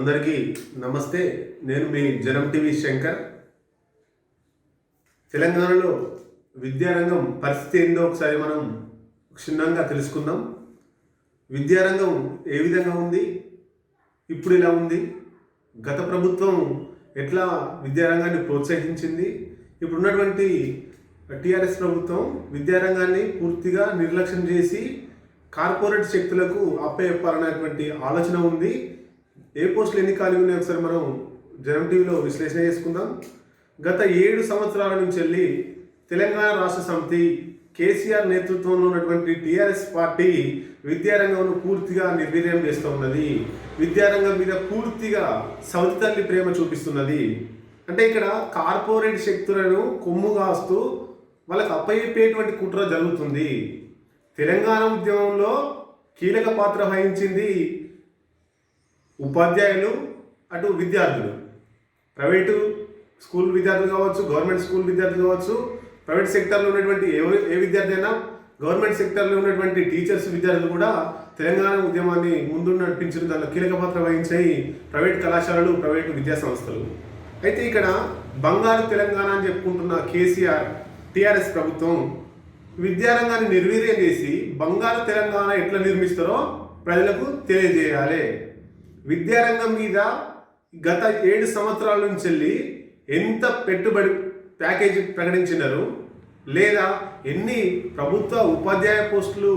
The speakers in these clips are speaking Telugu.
అందరికీ నమస్తే. నేను మీ జనం టీవీ శంకర్. తెలంగాణలో విద్యారంగం పరిస్థితి ఏందో ఒకసారి మనం క్షుణ్ణంగా తెలుసుకుందాం. విద్యారంగం ఏ విధంగా ఉంది? ఇప్పుడు ఇలా ఉంది? గత ప్రభుత్వం ఎట్లా విద్యారంగాన్ని ప్రోత్సహించింది? ఇప్పుడున్నటువంటి టీఆర్ఎస్ ప్రభుత్వం విద్యారంగాన్ని పూర్తిగా నిర్లక్ష్యం చేసి కార్పొరేట్ శక్తులకు అప్పచెప్పాలనేటువంటి ఆలోచన ఉంది. ఏ పోస్టులు ఎన్ని ఖాళీ ఉన్నాయి ఒకసారి మనం జనం టీవీలో విశ్లేషణ చేసుకుందాం. గత ఏడు సంవత్సరాల నుంచి వెళ్ళి తెలంగాణ రాష్ట్ర సమితి కేసీఆర్ నేతృత్వంలో ఉన్నటువంటి టీఆర్ఎస్ పార్టీ విద్యారంగంను పూర్తిగా నిర్వీర్యం చేస్తూ ఉన్నది. విద్యారంగం మీద పూర్తిగా సౌతి తల్లి ప్రేమ చూపిస్తున్నది. అంటే ఇక్కడ కార్పొరేట్ శక్తులను కొమ్ము కాస్తూ వాళ్ళకి అప్పయ్యేటువంటి కుట్ర జరుగుతుంది. తెలంగాణ ఉద్యమంలో కీలక పాత్ర వహించింది ఉపాధ్యాయులు అటు విద్యార్థులు. ప్రైవేటు స్కూల్ విద్యార్థులు కావచ్చు గవర్నమెంట్ స్కూల్ విద్యార్థులు కావచ్చు ప్రైవేట్ సెక్టర్లో ఉన్నటువంటి ఏ ఏ విద్యార్థి అయినా గవర్నమెంట్ సెక్టర్లో ఉన్నటువంటి టీచర్స్ విద్యార్థులు కూడా తెలంగాణ ఉద్యమాన్ని ముందు నడిపించిన దానిలో కీలక పాత్ర వహించాయి ప్రైవేట్ కళాశాలలు ప్రైవేటు విద్యా సంస్థలు అయితే ఇక్కడ బంగారు తెలంగాణ అని చెప్పుకుంటున్న కేసీఆర్ టీఆర్ఎస్ ప్రభుత్వం విద్యారంగాన్ని నిర్వీర్యం చేసి బంగారు తెలంగాణ ఎట్లా నిర్మిస్తారో ప్రజలకు తెలియజేయాలి. విద్యారంగం మీద గత ఏడు సంవత్సరాల నుంచి వెళ్ళి ఎంత పెట్టుబడి ప్యాకేజీ ప్రకటించినారు? లేదా ఎన్ని ప్రభుత్వ ఉపాధ్యాయ పోస్టులు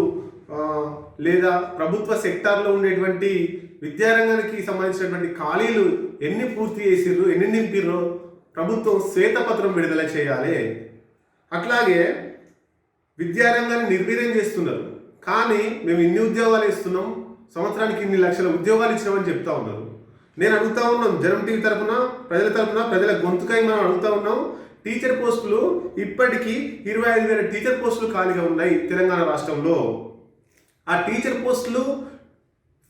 లేదా ప్రభుత్వ సెక్టార్లో ఉండేటువంటి విద్యారంగానికి సంబంధించినటువంటి ఖాళీలు ఎన్ని పూర్తి చేసిర్రు ఎన్ని నింపిర్రో? ప్రభుత్వం శ్వేతపత్రం విడుదల చేయాలి. అట్లాగే విద్యారంగాన్ని నిర్వీర్యం చేస్తున్నారు. కానీ మేము ఇన్ని ఉద్యోగాలు ఇస్తున్నాం? సంవత్సరానికి ఇన్ని లక్షల ఉద్యోగాలు ఇచ్చినామని చెప్తా ఉన్నారు నేను అడుగుతా ఉన్నాం జనం టీవీ తరపున ప్రజల తరపున ప్రజల గొంతుకై మనం అడుగుతా ఉన్నాం టీచర్ పోస్టులు ఇప్పటికీ ఇరవై ఐదు వేల టీచర్ పోస్టులు ఖాళీగా ఉన్నాయి తెలంగాణ రాష్ట్రంలో. ఆ టీచర్ పోస్టులు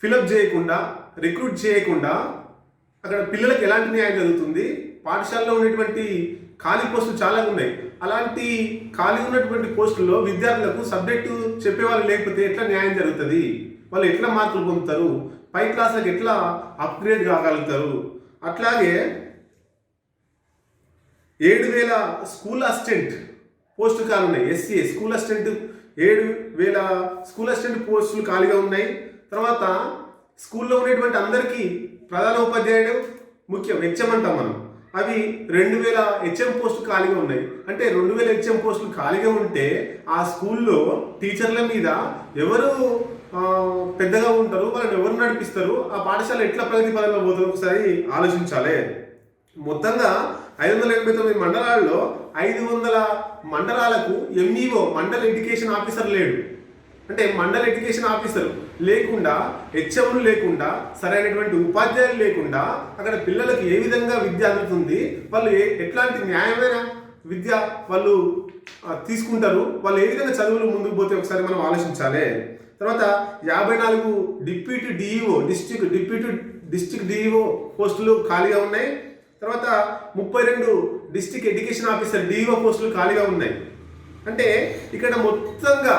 ఫిలప్ చేయకుండా రిక్రూట్ చేయకుండా అక్కడ పిల్లలకు ఎలాంటి న్యాయం జరుగుతుంది? పాఠశాలలో ఉన్నటువంటి ఖాళీ పోస్టులు చాలా ఉన్నాయి. అలాంటి ఖాళీ ఉన్నటువంటి పోస్టుల్లో విద్యార్థులకు సబ్జెక్టు చెప్పేవాళ్ళు లేకపోతే ఎట్లా న్యాయం జరుగుతుంది? వాళ్ళు ఎట్లా మార్కులు పొందుతారు? పై క్లాసులకు ఎట్లా అప్గ్రేడ్ కాగలుగుతారు? అట్లాగే ఏడు వేల స్కూల్ అసిస్టెంట్ పోస్టులు ఖాళీ ఉన్నాయి. ఎస్సీ స్కూల్ అసిస్టెంట్ ఏడు వేల స్కూల్ అసిస్టెంట్ పోస్టులు ఖాళీగా ఉన్నాయి. తర్వాత స్కూల్లో ఉండేటువంటి అందరికీ ప్రధాన ఉపాధ్యాయుడు ముఖ్యం హెచ్ఎం అంటాం మనం. అవి రెండు వేల హెచ్ఎం పోస్టులు ఖాళీగా ఉన్నాయి. అంటే రెండు వేల హెచ్ఎం పోస్టులు ఖాళీగా ఉంటే ఆ స్కూల్లో టీచర్ల మీద ఎవరు పెద్దగా ఉంటారు వాళ్ళని ఎవరు నడిపిస్తారు ఆ పాఠశాల ఎట్లా ప్రగతి పదంలో పోతారు ఒకసారి ఆలోచించాలి. మొత్తంగా ఐదు వందల ఎనభై తొమ్మిది మండలాల్లో ఐదు వందల మండలాలకు ఎంఈఓ మండల్ ఎడ్యుకేషన్ ఆఫీసర్ లేడు. అంటే మండల్ ఎడ్యుకేషన్ ఆఫీసర్ లేకుండా హెచ్ఎంలు లేకుండా సరైనటువంటి ఉపాధ్యాయులు లేకుండా అక్కడ పిల్లలకు ఏ విధంగా విద్య అందుతుంది వాళ్ళు ఏ ఎట్లాంటి న్యాయమైన విద్య వాళ్ళు తీసుకుంటారు వాళ్ళు ఏ విధంగా చదువులు ముందుకు పోతే ఒకసారి మనం ఆలోచించాలి. తర్వాత యాభై నాలుగు deputy DEO district deputy district DEO పోస్టులు ఖాళీగా ఉన్నాయి. తర్వాత ముప్పై రెండు డిస్టిక్ ఎడ్యుకేషన్ ఆఫీసర్ డిఈఓ పోస్టులు ఖాళీగా ఉన్నాయి. అంటే ఇక్కడ మొత్తంగా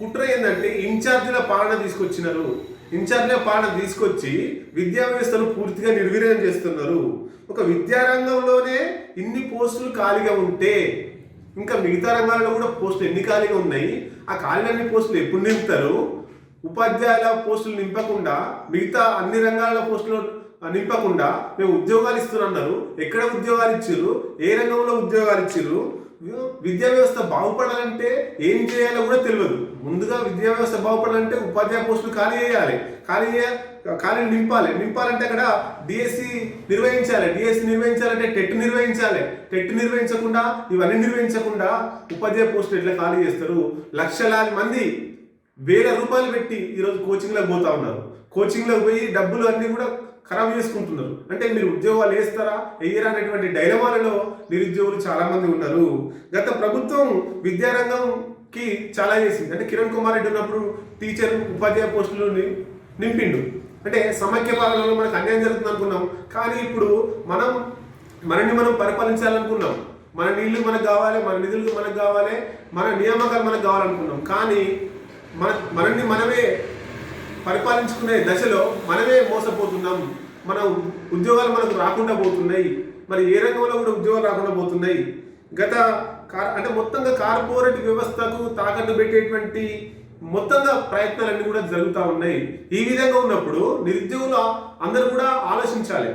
కుట్ర ఏంటంటే ఇన్ఛార్జీల పాలన తీసుకొచ్చినారు. ఇన్ఛార్జీల పాలన తీసుకొచ్చి విద్యా వ్యవస్థను పూర్తిగా నిర్వీర్యం చేస్తున్నారు. ఒక విద్యారంగంలోనే ఇన్ని పోస్టులు ఖాళీగా ఉంటే ఇంకా మిగతా రంగాల్లో కూడా పోస్టులు ఎన్ని ఖాళీగా ఉన్నాయి? ఆ ఖాళీలన్ని పోస్టులు ఎప్పుడు నింపుతారు? ఉపాధ్యాయుల పోస్టులు నింపకుండా మిగతా అన్ని రంగాల పోస్టులు నింపకుండా మేము ఉద్యోగాలు ఇస్తున్నారు. ఎక్కడ ఉద్యోగాలు ఇచ్చిర్రు? ఏ రంగంలో ఉద్యోగాలు ఇచ్చారు విద్యా వ్యవస్థ బాగుపడాలంటే ఏం చేయాలో కూడా తెలియదు. ముందుగా విద్యా వ్యవస్థ బాగుపడాలంటే ఉపాధ్యాయ పోస్టులు ఖాళీ చేయాలి. ఖాళీ ఖాళీ నింపాలి. నింపాలంటే అక్కడ డిఎస్సి నిర్వహించాలి. డిఎస్సి నిర్వహించాలంటే టెట్ నిర్వహించాలి. టెట్ నిర్వహించకుండా ఇవన్నీ నిర్వహించకుండా ఉపాధ్యాయ పోస్టులు ఎట్లా ఖాళీ చేస్తారు? లక్షలాది మంది వేల రూపాయలు పెట్టి ఈరోజు కోచింగ్లోకి పోతా ఉన్నారు. కోచింగ్లోకి పోయి డబ్బులు అన్నీ కూడా ఖరాబ్ చేసుకుంటున్నారు. అంటే మీరు ఉద్యోగాలు వేస్తారా? వేయరా అనేటువంటి డైలమాలలో నిరుద్యోగులు చాలామంది ఉన్నారు. గత ప్రభుత్వం విద్యారంగంకి చాలా చేసింది. అంటే కిరణ్ కుమార్ రెడ్డి ఉన్నప్పుడు టీచర్ ఉపాధ్యాయ పోస్టులు నింపిండు. అంటే సమైక్య పాలనలో మనకు అన్యాయం జరుగుతుంది అనుకున్నాం. కానీ ఇప్పుడు మనం మనల్ని మనం పరిపాలించాలనుకున్నాం. మన నీళ్ళు మనకు కావాలి మన నిధులు మనకు కావాలి మన నియామకాలు మనకు కావాలనుకున్నాం. కానీ మన మనల్ని మనమే పరిపాలించుకునే దశలో మనమే మోసపోతున్నాం. మన ఉద్యోగాలు మనకు రాకుండా పోతున్నాయి. మరి ఏ రంగంలో కూడా ఉద్యోగాలు రాకుండా పోతున్నాయి. గత కా- అంటే మొత్తంగా కార్పొరేట్ వ్యవస్థకు తాకట్టు పెట్టేటువంటి మొత్తంగా ప్రయత్నాలన్నీ కూడా జరుగుతూ ఉన్నాయి. ఈ విధంగా ఉన్నప్పుడు నిరుద్యోగులు అందరూ కూడా ఆలోచించాలి.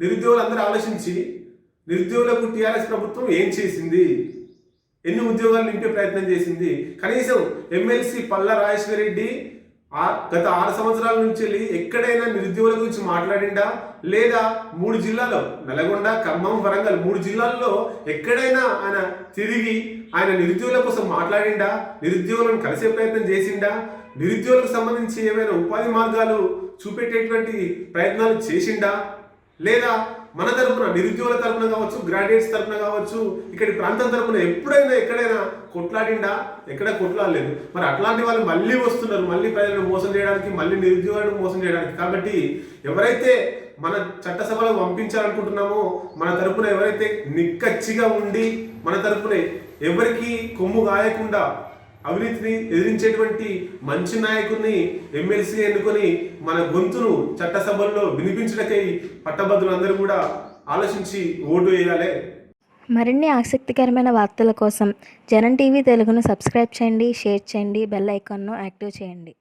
నిరుద్యోగులు అందరూ ఆలోచించి నిరుద్యోగులకు టీఆర్ఎస్ ప్రభుత్వం ఏం చేసింది? ఎన్ని ఉద్యోగాలు నింపే ప్రయత్నం చేసింది? కనీసం ఎమ్మెల్సీ పల్లా రాజేశ్వర రెడ్డి గత ఆరు సంవత్సరాల నుంచి వెళ్ళి ఎక్కడైనా నిరుద్యోగుల గురించి మాట్లాడిండా? లేదా మూడు జిల్లాలో నల్గొండ ఖమ్మం వరంగల్ మూడు జిల్లాల్లో ఎక్కడైనా ఆయన తిరిగి ఆయన నిరుద్యోగుల కోసం మాట్లాడిండా? నిరుద్యోగులను కలిసే ప్రయత్నం చేసిండా? నిరుద్యోగులకు సంబంధించి ఏమైనా ఉపాధి మార్గాలు చూపెట్టేటువంటి ప్రయత్నాలు చేసిండా? లేదా మన తరపున నిరుద్యోగుల తరపున కావచ్చు గ్రాడ్యుయేట్స్ తరపున కావచ్చు ఇక్కడి ప్రాంతం తరపున ఎప్పుడైనా ఎక్కడైనా కొట్లాడిండా? ఎక్కడ కొట్లాడలేదు. మరి అట్లాంటి వాళ్ళు మళ్ళీ వస్తున్నారు మళ్ళీ ప్రజలను మోసం చేయడానికి మళ్ళీ నిరుద్యోగులను మోసం చేయడానికి. కాబట్టి ఎవరైతే మన చట్టసభలో పంపించాలనుకుంటున్నామో మన తరపున ఎవరైతే నిక్కచ్చిగా ఉండి మన తరపున ఎవరికి కొమ్ము గాయకుండా అవినీతిని ఎదిరించేటువంటి మంచి నాయకుడిని ఎమ్మెల్సీ ఎన్నుకొని మన గొంతును చట్టసభల్లో వినిపించడకై పట్టభద్రులందరూ కూడా ఆలోచించి ఓటు వేయాలి. మరిన్ని ఆసక్తికరమైన వార్తల కోసం జనం టీవీ తెలుగును సబ్స్క్రైబ్ చేయండి షేర్ చేయండి బెల్ ఐకాన్ను యాక్టివ్ చేయండి.